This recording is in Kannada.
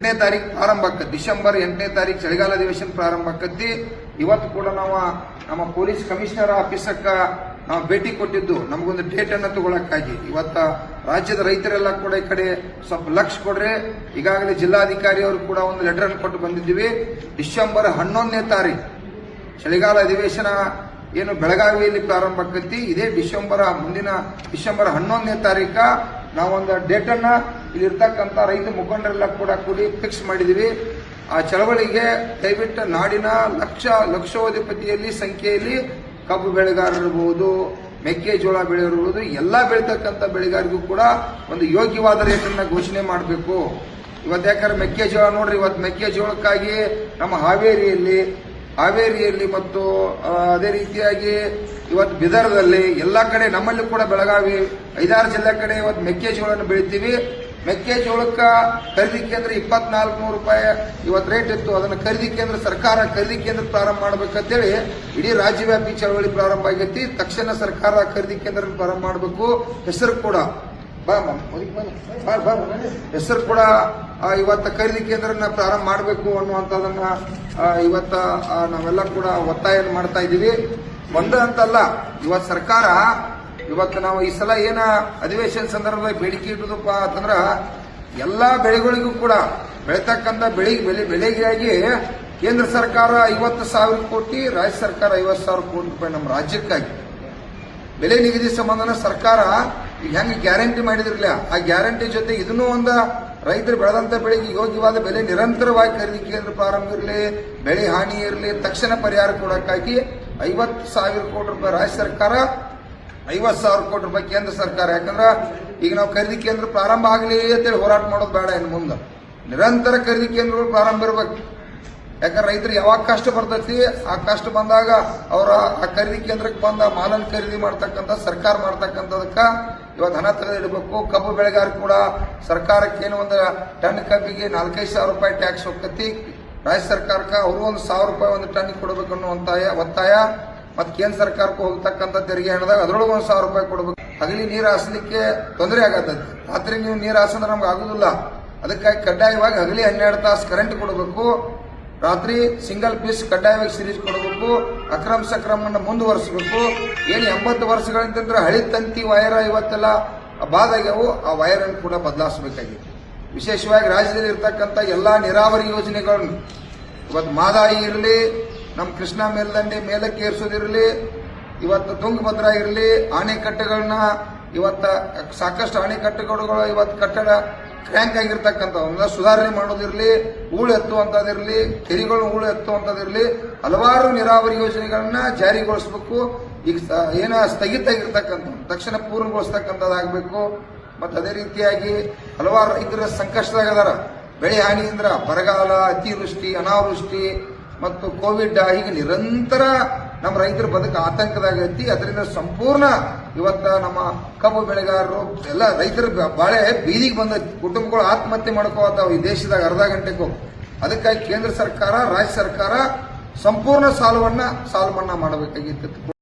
ಎಂಟನೇ ತಾರೀಕು ಪ್ರಾರಂಭ ಆಕತಿ ಡಿಸೆಂಬರ್ ಎಂಟನೇ ತಾರೀಕು ಚಳಿಗಾಲ ಅಧಿವೇಶನ ಪ್ರಾರಂಭ ಆಕತಿ ಇವತ್ತು ಕೂಡ ನಾವು ನಮ್ಮ ಪೊಲೀಸ್ ಕಮಿಷನರ್ ಆಫೀಸಕ್ಕ ನಾವು ಭೇಟಿ ಕೊಟ್ಟಿದ್ದು, ನಮಗೊಂದು ಡೇಟ್ ಅನ್ನ ತಗೊಳಕ್ಕಾಗಿ. ಇವತ್ತ ರಾಜ್ಯದ ರೈತರೆಲ್ಲ ಕೂಡ ಈ ಕಡೆ ಸ್ವಲ್ಪ ಲಕ್ಷ ಕೊಡ್ರೆ. ಈಗಾಗಲೇ ಜಿಲ್ಲಾಧಿಕಾರಿ ಅವರು ಕೂಡ ಒಂದು ಲೆಟರ್ ಅನ್ನು ಕೊಟ್ಟು ಬಂದಿದ್ದೀವಿ. ಡಿಸೆಂಬರ್ ಹನ್ನೊಂದನೇ ತಾರೀಕು ಚಳಿಗಾಲ ಅಧಿವೇಶನ ಏನು ಬೆಳಗಾವಿಯಲ್ಲಿ ಪ್ರಾರಂಭ ಆಕತಿ ಇದೇ ಡಿಸೆಂಬರ್ ಮುಂದಿನ, ಡಿಸೆಂಬರ್ ಹನ್ನೊಂದನೇ ತಾರೀಕ ನಾವೊಂದು ಡೇಟ್ ಅನ್ನ ಇಲ್ಲಿರ್ತಕ್ಕಂಥ ರೈತ ಮುಖಂಡರೆಲ್ಲ ಕೂಡ ಕೂಡಿ ಫಿಕ್ಸ್ ಮಾಡಿದೀವಿ. ಆ ಚಳವಳಿಗೆ ದಯವಿಟ್ಟು ನಾಡಿನ ಲಕ್ಷ ಲಕ್ಷೋಧಿಪತಿಯಲ್ಲಿ ಸಂಖ್ಯೆಯಲ್ಲಿ ಕಬ್ಬು ಬೆಳೆಗಾರರಿರ್ಬೋದು ಮೆಕ್ಕೆಜೋಳ ಬೆಳೆಯಿರ್ಬೋದು ಎಲ್ಲ ಬೆಳೀತಕ್ಕಂಥ ಬೆಳೆಗಾರರಿಗೂ ಕೂಡ ಒಂದು ಯೋಗ್ಯವಾದ ರೇಟನ್ನ ಘೋಷಣೆ ಮಾಡಬೇಕು. ಇವತ್ತು ಯಾಕಂದ್ರೆ ಮೆಕ್ಕೆಜೋಳ ನೋಡ್ರಿ, ಇವತ್ತು ಮೆಕ್ಕೆಜೋಳಕ್ಕಾಗಿ ನಮ್ಮ ಹಾವೇರಿಯಲ್ಲಿ ಹಾವೇರಿಯಲ್ಲಿ ಮತ್ತು ಅದೇ ರೀತಿಯಾಗಿ ಇವತ್ತು ಬಿದರದಲ್ಲಿ ಎಲ್ಲ ಕಡೆ ನಮ್ಮಲ್ಲಿ ಕೂಡ ಬೆಳಗಾವಿ, ಐದಾರು ಜಿಲ್ಲೆ ಕಡೆ ಇವತ್ತು ಮೆಕ್ಕೆಜೋಳನ ಬೆಳಿತೀವಿ. ಮೆಕ್ಕೆಜೋಳಕ್ಕೆ ಖರೀದಿ ಕೇಂದ್ರ ಇಪ್ಪತ್ನಾಲ್ಕು ನೂರು ರೂಪಾಯಿ ಇವತ್ತು ರೇಟ್ ಇತ್ತು. ಅದನ್ನು ಖರೀದಿ ಕೇಂದ್ರ ಸರ್ಕಾರ, ಖರೀದಿ ಕೇಂದ್ರ ಪ್ರಾರಂಭ ಮಾಡ್ಬೇಕಂತೇಳಿ ಇಡೀ ರಾಜ್ಯವ್ಯಾಪಿ ಚಳವಳಿ ಪ್ರಾರಂಭ ಆಗೈತಿ. ತಕ್ಷಣ ಸರ್ಕಾರ ಖರೀದಿ ಕೇಂದ್ರ ಪ್ರಾರಂಭ ಮಾಡಬೇಕು. ಹೆಸರು ಕೂಡ ಬಾ. ಬಾ. ಹೆಸರು ಕೂಡ ಇವತ್ತು ಖರೀದಿ ಕೇಂದ್ರನ ಪ್ರಾರಂಭ ಮಾಡಬೇಕು ಅನ್ನುವಂಥದ್ದನ್ನ ಇವತ್ತ ನಾವೆಲ್ಲ ಕೂಡ ಒತ್ತಾಯ ಮಾಡ್ತಾ ಇದ್ದೀವಿ ಒಂದಂತಲ್ಲ ಅಂತಲ್ಲ, ಇವತ್ತು ಸರ್ಕಾರ, ಇವತ್ತು ನಾವು ಈ ಸಲ ಏನ ಅಧಿವೇಶನ ಸಂದರ್ಭದಲ್ಲಿ ಬೇಡಿಕೆ ಇಟ್ಟದಪ್ಪ ಅಂತಂದ್ರ, ಎಲ್ಲಾ ಬೆಳೆಗಳಿಗೂ ಕೂಡ ಬೆಳೀತಕ್ಕಂಥ ಬೆಳೆ ಬೆಲೆ ಬೆಲೆಗಾಗಿ ಕೇಂದ್ರ ಸರ್ಕಾರ ಐವತ್ತು ಸಾವಿರ ಕೋಟಿ, ರಾಜ್ಯ ಸರ್ಕಾರ ಐವತ್ತು ಸಾವಿರ ಕೋಟಿ ರೂಪಾಯಿ ನಮ್ಮ ರಾಜ್ಯಕ್ಕಾಗಿ ಬೆಲೆ ನಿಗದಿ ಸಂಬಂಧನ ಸರ್ಕಾರ ಈಗ ಹೆಂಗ್ ಗ್ಯಾರಂಟಿ ಮಾಡಿದ್ರಲ್ಲ, ಆ ಗ್ಯಾರಂಟಿ ಜೊತೆ ಇದನ್ನೂ ಒಂದ ರೈತರು ಬೆಳೆದಂತ ಬೆಳೆಗೆ ಯೋಗ್ಯವಾದ ಬೆಲೆ ನಿರಂತರವಾಗಿ ಖರೀದಿ ಕೇಂದ್ರ ಪ್ರಾರಂಭ ಇರಲಿ, ಬೆಳೆ ಹಾನಿ ಇರಲಿ, ತಕ್ಷಣ ಪರಿಹಾರ ಕೊಡೋಕ್ಕಾಗಿ ಐವತ್ತು ಸಾವಿರ ಕೋಟಿ ರೂಪಾಯಿ ರಾಜ್ಯ ಸರ್ಕಾರ, ಐವತ್ತು ಸಾವಿರ ಕೋಟಿ ರೂಪಾಯಿ ಕೇಂದ್ರ ಸರ್ಕಾರ. ಯಾಕಂದ್ರೆ ಈಗ ನಾವು ಖರೀದಿ ಕೇಂದ್ರ ಪ್ರಾರಂಭ ಆಗಲಿ ಅಂತೇಳಿ ಹೋರಾಟ ಮಾಡೋದು ಬೇಡ ಇನ್ನು ಮುಂದೆ. ನಿರಂತರ ಖರೀದಿ ಕೇಂದ್ರಗಳು ಪ್ರಾರಂಭ ಇರಬೇಕು. ಯಾಕಂದ್ರೆ ರೈತರು ಯಾವಾಗ ಕಷ್ಟ ಬರ್ತೈತಿ, ಆ ಕಷ್ಟ ಬಂದಾಗ ಅವರ ಆ ಖರೀದಿ ಕೇಂದ್ರಕ್ಕೆ ಬಂದ ಮಾಲನ್ ಖರೀದಿ ಮಾಡ್ತಕ್ಕಂಥ, ಸರ್ಕಾರ ಮಾಡ್ತಕ್ಕಂಥದಕ್ಕ ಇವತ್ತು ಹಣ ತೆಗೆದಿಡಬೇಕು. ಕಬ್ಬು ಬೆಳೆಗಾರ ಕೂಡ ಸರ್ಕಾರಕ್ಕೆ ಏನು ಒಂದು ಟನ್ ಕಬ್ಬಿಗೆ ನಾಲ್ಕೈದು ಸಾವಿರ ರೂಪಾಯಿ ಟ್ಯಾಕ್ಸ್ ಹೋಗ್ತತಿ. ರಾಜ್ಯ ಸರ್ಕಾರಕ್ಕೆ ಅವರು ಒಂದು ಸಾವಿರ ರೂಪಾಯಿ ಒಂದು ಟನ್ ಕೊಡಬೇಕು ಅನ್ನುವಂತಾಯ ಒತ್ತಾಯ. ಮತ್ತು ಕೇಂದ್ರ ಸರ್ಕಾರಕ್ಕೆ ಹೋಗ್ತಕ್ಕಂಥ ತೆರಿಗೆ ಹಣದಾಗ ಅದರೊಳಗೆ ಒಂದು ಸಾವಿರ ರೂಪಾಯಿ ಕೊಡಬೇಕು. ಹಗಲಿ ನೀರು ಹಾಸಲಿಕ್ಕೆ ತೊಂದರೆ ಆಗತ್ತೈತಿ. ರಾತ್ರಿ ನೀವು ನೀರು ಹಾಸಂದ್ರೆ ನಮ್ಗೆ ಆಗುದಿಲ್ಲ. ಅದಕ್ಕಾಗಿ ಕಡ್ಡಾಯವಾಗಿ ಹಗಲಿ ಹನ್ನೆರಡು ತಾಸು ಕರೆಂಟ್ ಕೊಡಬೇಕು. ರಾತ್ರಿ ಸಿಂಗಲ್ ಪೀಸ್ ಕಡ್ಡಾಯವಾಗಿ ಸಿರೀಸ್ ಕೊಡಬೇಕು, ಅಕ್ರಮ ಸಕ್ರಮ ಮುಂದುವರಿಸಬೇಕು. ಏನು ಎಂಬತ್ತು ವರ್ಷಗಳಿಂದ ಹಳಿ ತಂತಿ, ವೈರ ಇವತ್ತೆಲ್ಲ ಬಾದಾಗ್ಯವು ಆ ವೈರ್ ಅನ್ನು ಕೂಡ ಬದಲಾಯಿಸಬೇಕಾಗಿದೆ ವಿಶೇಷವಾಗಿ ರಾಜ್ಯದಲ್ಲಿ ಇರ್ತಕ್ಕಂಥ ಎಲ್ಲಾ ನೀರಾವರಿ ಯೋಜನೆಗಳನ್ನು, ಇವತ್ತು ಮಾದಾಯಿ ಇರಲಿ, ನಮ್ಮ ಕೃಷ್ಣಾ ಮೇಲ್ದಂಡೆ ಮೇಲಕ್ಕೆ ಏರಿಸೋದಿರಲಿ, ಇವತ್ತು ತುಂಗಭದ್ರಾ ಇರಲಿ, ಆಣೆಕಟ್ಟೆಗಳನ್ನ ಇವತ್ತು ಸಾಕಷ್ಟು ಅಣೆಕಟ್ಟೆಗಳು ಇವತ್ತು ಕಟ್ಟಡ ಕ್ರ್ಯಾಂಕ್ ಆಗಿರ್ತಕ್ಕಂಥವನ್ನ ಸುಧಾರಣೆ ಮಾಡೋದಿರಲಿ ಹೂಳು ಎತ್ತುವಂಥದ್ದಿರಲಿ ಕೆರೆಗಳನ್ನ ಹೂಳು ಎತ್ತುವಂಥದ್ದಿರಲಿ, ಹಲವಾರು ನೀರಾವರಿ ಯೋಜನೆಗಳನ್ನ ಜಾರಿಗೊಳಿಸಬೇಕು. ಈಗ ಏನ ಸ್ಥಗಿತ ಆಗಿರ್ತಕ್ಕಂಥ, ತಕ್ಷಣ ಪೂರ್ಣಗೊಳಿಸ್ತಕ್ಕಂಥದ್ದಾಗಬೇಕು. ಮತ್ತು ಅದೇ ರೀತಿಯಾಗಿ ಹಲವಾರು ರೈತರ ಸಂಕಷ್ಟದಾಗ ಅದಾರ. ಬೆಳೆ ಹಾನಿಯಿಂದ ಬರಗಾಲ, ಅತಿವೃಷ್ಟಿ, ಅನಾವೃಷ್ಟಿ, ಮತ್ತು ಕೋವಿಡ್, ಹೀಗೆ ನಿರಂತರ ನಮ್ಮ ರೈತರ ಬದುಕು ಆತಂಕದಾಗೈತಿ ಅದರಿಂದ ಸಂಪೂರ್ಣ ಇವತ್ತ ನಮ್ಮ ಕಬ್ಬು ಬೆಳೆಗಾರರು, ಎಲ್ಲ ರೈತರ ಬಾಳೆ ಬೀದಿಗೆ ಬಂದ ಕುಟುಂಬಗಳು ಆತ್ಮಹತ್ಯೆ ಮಾಡ್ಕೋತಾವ ಈ ದೇಶದಾಗ ಅರ್ಧ ಗಂಟೆಗೂ. ಅದಕ್ಕಾಗಿ ಕೇಂದ್ರ ಸರ್ಕಾರ, ರಾಜ್ಯ ಸರ್ಕಾರ ಸಂಪೂರ್ಣ ಸಾಲವನ್ನ ಸಾಲ ಮನ್ನಾ ಮಾಡಬೇಕಾಗಿತ್ತು.